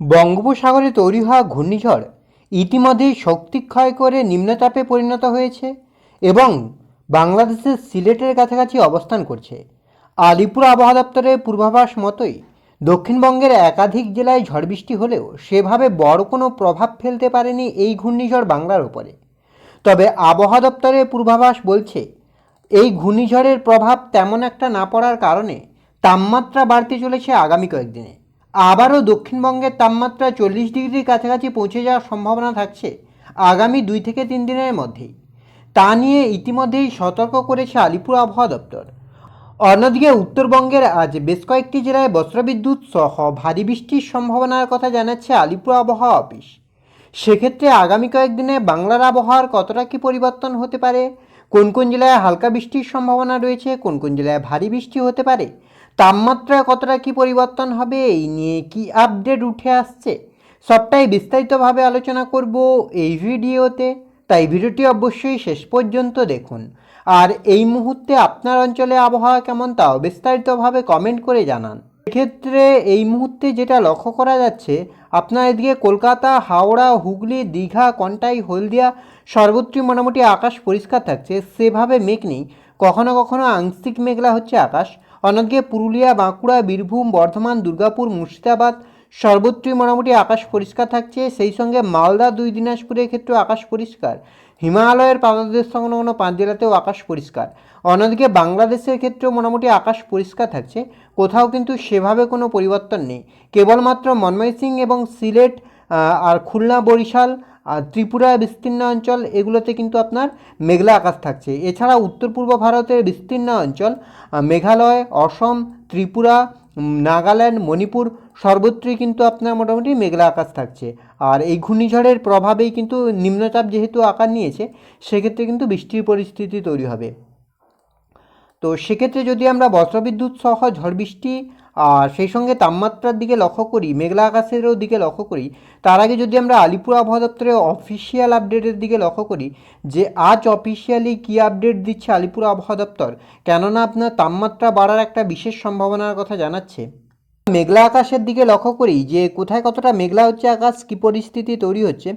বঙ্গোপসাগরে তৈরি হওয়া ঘূর্ণিঝড় ইতিমধ্যেই শক্তি ক্ষয় করে নিম্নচাপে পরিণত হয়েছে এবং বাংলাদেশের সিলেটের কাছাকাছি অবস্থান করছে। আলিপুর আবহাওয়া দপ্তরের পূর্বাভাস মতোই দক্ষিণবঙ্গের একাধিক জেলায় ঝড় বৃষ্টি হলেও সেভাবে বড় কোনো প্রভাব ফেলতে পারেনি এই ঘূর্ণিঝড় বাংলার ওপরে তবে আবহাওয়া দপ্তরের পূর্বাভাস বলছে, এই ঘূর্ণিঝড়ের প্রভাব তেমন একটা না পড়ার কারণে তাপমাত্রা বাড়তে চলেছে আগামী কয়েকদিনে। আবারও দক্ষিণবঙ্গের তাপমাত্রা চল্লিশ ডিগ্রির কাছাকাছি পৌঁছে যাওয়ার সম্ভাবনা থাকছে আগামী দুই থেকে তিন দিনের মধ্যেই। তা নিয়ে ইতিমধ্যেই সতর্ক করেছে আলিপুর আবহাওয়া দপ্তর। অন্যদিকে উত্তরবঙ্গের আজ বেশ কয়েকটি জেলায় বজ্রবিদ্যুৎ সহ ভারী বৃষ্টির সম্ভাবনার কথা জানাচ্ছে আলিপুর আবহাওয়া অফিস। সেক্ষেত্রে আগামী কয়েকদিনে বাংলার আবহাওয়ার কতটা কি পরিবর্তন হতে পারে, কোন কোন জেলায় হালকা বৃষ্টির সম্ভাবনা রয়েছে, কোন কোন জেলায় ভারী বৃষ্টি হতে পারে তাপমাত্রা কতটা কি পরিবর্তন হবে, এই নিয়ে কি আপডেট উঠে আসছে, সবটাই বিস্তারিতভাবে আলোচনা করব এই ভিডিওতে। তাই ভিডিওটি অবশ্যই শেষ পর্যন্ত দেখুন। আর এই মুহূর্তে আপনার অঞ্চলে আবহাওয়া কেমন, তাও বিস্তারিতভাবে কমেন্ট করে জানান। এক্ষেত্রে এই মুহূর্তে যেটা লক্ষ্য করা যাচ্ছে, আপনার এদিকে কলকাতা, হাওড়া, হুগলি, দীঘা, কন্টাই, হলদিয়া সর্বত্রই মোটামুটি আকাশ পরিষ্কার থাকছে, সেভাবে মেঘ নেই। কখনো কখনো আংশিক মেঘলা হচ্ছে আকাশ। অন্যদিকে পুরুলিয়া, বাঁকুড়া, বীরভূম, বর্ধমান, দুর্গাপুর, মুর্শিদাবাদ, সর্বত্রই মোটামুটি আকাশ পরিষ্কার থাকছে। সেই সঙ্গে মালদা, দুই দিনাজপুরের ক্ষেত্রেও আকাশ পরিষ্কার। হিমালয়ের পাদদেশ সংলগ্ন পাঁচ জেলাতেও আকাশ পরিষ্কার। অন্যদিকে বাংলাদেশের ক্ষেত্রেও মোটামুটি আকাশ পরিষ্কার থাকছে। কোথাও কিন্তু সেভাবে কোনো পরিবর্তন নেই। কেবলমাত্র মনময় সিং এবং সিলেট আর খুলনা, বরিশাল আর ত্রিপুরা বিস্তীর্ণ অঞ্চল, এগুলোতে কিন্তু আপনার মেঘলা আকাশ থাকছে। এছাড়া উত্তর পূর্ব ভারতের বিস্তীর্ণ অঞ্চল মেঘালয়, অসম, ত্রিপুরা নাগাল্যান্ড, মণিপুর, সর্বত্রই কিন্তু আপনার মোটামুটি মেঘলা আকাশ থাকছে। আর এই ঘূর্ণিঝড়ের প্রভাবেই কিন্তু নিম্নচাপ যেহেতু আকার নিয়েছে, সেক্ষেত্রে কিন্তু বৃষ্টির পরিস্থিতি তৈরি হবে। তো সেক্ষেত্রে যদি আমরা বজ্রবিদ্যুৎ সহ ঝড় বৃষ্টি আর সেই সঙ্গে তাপমাত্রার দিকে লক্ষ্য করি, মেঘলা আকাশেরও দিকে লক্ষ্য করি, তার আগে যদি আমরা আলিপুর আবহাওয়া দপ্তরের অফিসিয়াল আপডেটের দিকে লক্ষ্য করি যে আজ অফিসিয়ালি কী আপডেট দিচ্ছে আলিপুর আবহাওয়া দপ্তর, কেননা আপনার তাপমাত্রা বাড়ার একটা বিশেষ সম্ভাবনার কথা জানাচ্ছে। মেঘলা আকাশের দিকে লক্ষ্য করি যে কোথায় কতটা মেঘলা হচ্ছে আকাশ, কী পরিস্থিতি তৈরি হচ্ছে,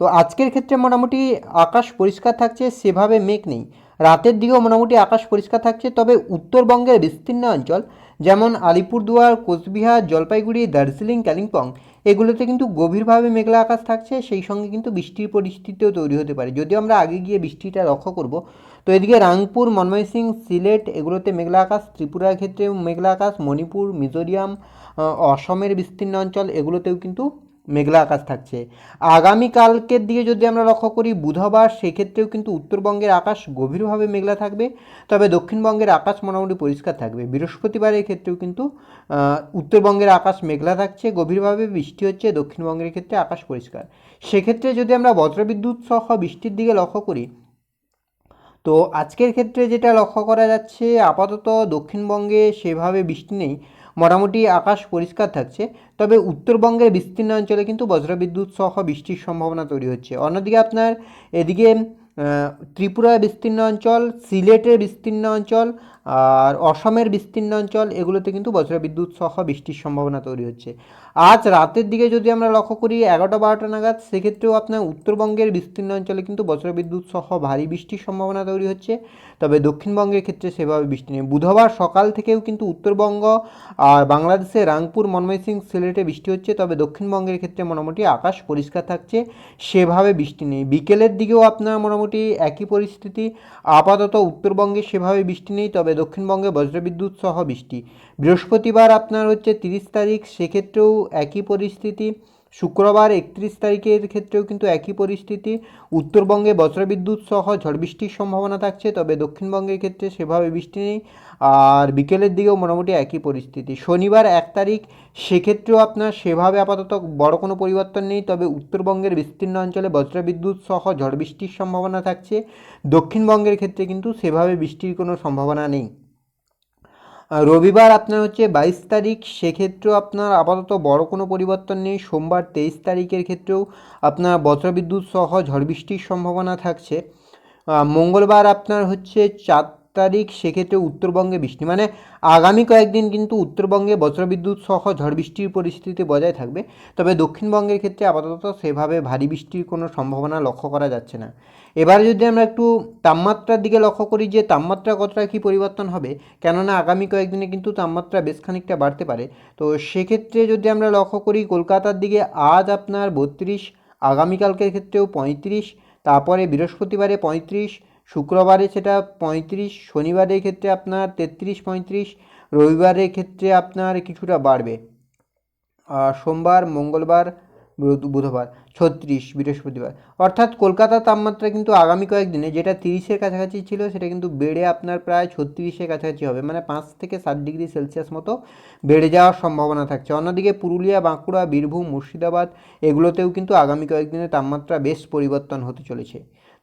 তো আজকের ক্ষেত্রে মোটামুটি আকাশ পরিষ্কার থাকছে, সেভাবে মেঘ নেই। রাতের দিকেও মোটামুটি আকাশ পরিষ্কার থাকছে, তবে উত্তরবঙ্গের বিস্তীর্ণ অঞ্চল, যেমন আলিপুরদুয়ার, কোচবিহার, জলপাইগুড়ি, দার্জিলিং, কালিম্পং, এগুলোতে কিন্তু গভীরভাবে মেঘলা আকাশ থাকছে। সেই সঙ্গে কিন্তু বৃষ্টির পরিস্থিতিও তৈরি হতে পারে। যদিও আমরা আগে গিয়ে বৃষ্টিটা লক্ষ্য করব, তো এদিকে রাংপুর ময়মনসিং সিলেট এগুলোতে মেঘলা আকাশ, ত্রিপুরার ক্ষেত্রে মেঘলা আকাশ, মণিপুর মিজোরিয়াম অসমের বিস্তীর্ণ অঞ্চল, এগুলোতেও কিন্তু মেঘলা আকাশ থাকছে। আগামীকালকের দিকে যদি আমরা লক্ষ্য করি, বুধবার সেক্ষেত্রেও কিন্তু উত্তরবঙ্গের আকাশ গভীরভাবে মেঘলা থাকবে, তবে দক্ষিণবঙ্গের আকাশ মোটামুটি পরিষ্কার থাকবে। বৃহস্পতিবারের ক্ষেত্রেও কিন্তু উত্তরবঙ্গের আকাশ মেঘলা থাকছে, গভীরভাবে বৃষ্টি হচ্ছে, দক্ষিণবঙ্গের ক্ষেত্রে আকাশ পরিষ্কার। সেক্ষেত্রে যদি আমরা বজ্রবিদ্যুৎ সহ বৃষ্টির দিকে লক্ষ্য করি, তো আজকের ক্ষেত্রে যেটা লক্ষ্য করা যাচ্ছে, আপাতত দক্ষিণবঙ্গে সেভাবে বৃষ্টি নেই। মোটামুটি আকাশ পরিষ্কার থাকছে, তবে উত্তরবঙ্গের বিস্তীর্ণ অঞ্চলে কিন্তু বজ্রবিদ্যুৎ সহ বৃষ্টির সম্ভাবনা তৈরি হচ্ছে। অন্যদিকে আপনার এদিকে ত্রিপুরার বিস্তীর্ণ অঞ্চল, সিলেটের বিস্তীর্ণ অঞ্চল আর অসমের বিস্তীর্ণ অঞ্চল, এগুলোতে কিন্তু বজ্রবিদ্যুৎ সহ বৃষ্টির সম্ভাবনা তৈরি হচ্ছে। আজ রাতের দিকে যদি আমরা লক্ষ্য করি, এগারোটা বারোটা নাগাদ, সেক্ষেত্রেও আপনার উত্তরবঙ্গের বিস্তীর্ণ অঞ্চলে কিন্তু বজ্রবিদ্যুৎ সহ ভারী বৃষ্টির সম্ভাবনা তৈরি হচ্ছে। তবে দক্ষিণবঙ্গের ক্ষেত্রে সেভাবে বৃষ্টি নেই। বুধবার সকাল থেকেও কিন্তু উত্তরবঙ্গ আর বাংলাদেশের রাংপুর ময়মনসিং সিলেটে বৃষ্টি হচ্ছে, তবে দক্ষিণবঙ্গের ক্ষেত্রে মোটামুটি আকাশ পরিষ্কার থাকছে, সেভাবে বৃষ্টি নেই। বিকেলের দিকেও আপনার মোটামুটি একই পরিস্থিতি। আপাতত উত্তরবঙ্গে সেভাবে বৃষ্টি নেই, তবে দক্ষিণবঙ্গে বজ্রবিদ্যুৎ সহ বৃষ্টি। বৃহস্পতিবার আপনার হচ্ছে তিরিশ তারিখ, সেক্ষেত্রেও একই পরিস্থিতি। শুক্রবার একত্রিশ তারিখের ক্ষেত্রেও কিন্তু একই পরিস্থিতি। উত্তরবঙ্গে বজ্রবিদ্যুৎ সহ ঝড় বৃষ্টির সম্ভাবনা থাকছে, তবে দক্ষিণবঙ্গের ক্ষেত্রে সেভাবে বৃষ্টি নেই। আর বিকেলের দিকেও মোটামুটি একই পরিস্থিতি। শনিবার এক তারিখ, সেক্ষেত্রেও আপনার সেভাবে আপাতত বড় কোনো পরিবর্তন নেই, তবে উত্তরবঙ্গের বিস্তীর্ণ অঞ্চলে বজ্রবিদ্যুৎ সহ ঝড় বৃষ্টির সম্ভাবনা থাকছে। দক্ষিণবঙ্গের ক্ষেত্রে কিন্তু সেভাবে বৃষ্টির কোনো সম্ভাবনা নেই। রবিবার আপনার হচ্ছে বাইশ তারিখ, সেক্ষেত্রেও আপনার আপাতত বড় কোনো পরিবর্তন নেই। সোমবার তেইশ তারিখের ক্ষেত্রেও আপনার বজ্রবিদ্যুৎ সহ ঝড় বৃষ্টির সম্ভাবনা থাকছে। মঙ্গলবার আপনার হচ্ছে চার তারিখ, সেক্ষেত্রে উত্তরবঙ্গে বৃষ্টি। মানে আগামী কয়েকদিন কিন্তু উত্তরবঙ্গে বজ্রবিদ্যুৎ সহ ঝড় বৃষ্টির পরিস্থিতি বজায় থাকবে। তবে দক্ষিণবঙ্গের ক্ষেত্রে আপাতত সেভাবে ভারী বৃষ্টির কোনো সম্ভাবনা লক্ষ্য করা যাচ্ছে না। এবার যদি আমরা একটু তাপমাত্রার দিকে লক্ষ্য করি যে তাপমাত্রা কতটা কী পরিবর্তন হবে, কেননা আগামী কয়েকদিনে কিন্তু তাপমাত্রা বেশ খানিকটা বাড়তে পারে। তো সেক্ষেত্রে যদি আমরা লক্ষ্য করি কলকাতার দিকে, আজ আপনার বত্রিশ, আগামীকালকের ক্ষেত্রেও পঁয়ত্রিশ, তারপরে বৃহস্পতিবারে পঁয়ত্রিশ শুক্রবারে সেটা পঁয়ত্রিশ, শনিবারের ক্ষেত্রে আপনার তেত্রিশ, পঁয়ত্রিশ, রবিবারের ক্ষেত্রে আপনার কিছুটা বাড়বে। আর সোমবার, মঙ্গলবার, বুধ- বুধবার, ছত্রিশ, বৃহস্পতিবার। অর্থাৎ কলকাতার তাপমাত্রা কিন্তু আগামী কয়েকদিনে যেটা তিরিশের কাছাকাছি ছিল সেটা কিন্তু বেড়ে আপনার প্রায় ছত্রিশের কাছাকাছি হবে। মানে পাঁচ থেকে সাত ডিগ্রি সেলসিয়াস মতো বেড়ে যাওয়ার সম্ভাবনা থাকছে। অন্যদিকে পুরুলিয়া, বাঁকুড়া, বীরভূম, মুর্শিদাবাদ, এগুলোতেও কিন্তু আগামী কয়েকদিনে তাপমাত্রা বেশ পরিবর্তন হতে চলেছে।